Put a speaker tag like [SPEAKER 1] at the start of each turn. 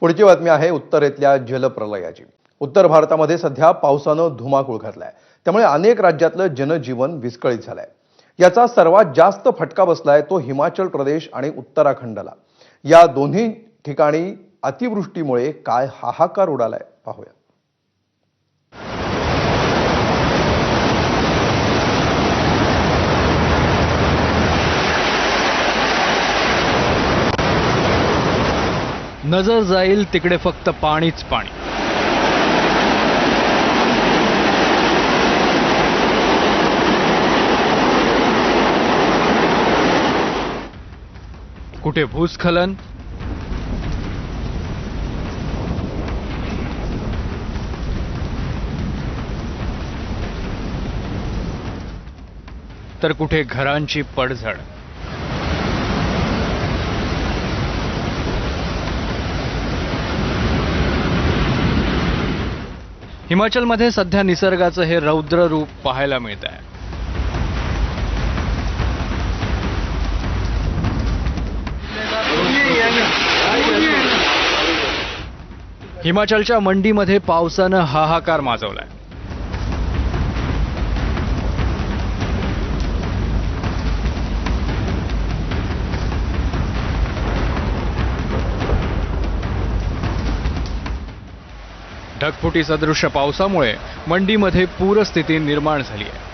[SPEAKER 1] पुढची बातमी आहे उत्तरेतल्या जलप्रलयाची. उत्तर भारतामध्ये सध्या पावसानं धुमाकूळ घातलाय. त्यामुळे अनेक राज्यातलं जनजीवन विस्कळीत झालंय. याचा सर्वात जास्त फटका बसलाय तो हिमाचल प्रदेश आणि उत्तराखंडला. या दोन्ही ठिकाणी अतिवृष्टीमुळे काय हाहाकार उडालाय पाहूया.
[SPEAKER 2] नजर जाईल तिकडे फक्त पाणीच पाणी. कुठे भूस्खलन? तर कुठे घरांची पडझड? हिमाचलमध्ये सध्या निसर्गाचं हे रौद्र रूप पाहायला मिळत आहे. हिमाचलच्या मंडीमध्ये पावसानं हाहाकार माजवलाय. ढगफुटी सदृश्य पावसामुळे मंडीमध्ये पूरस्थिती निर्माण झाली आहे.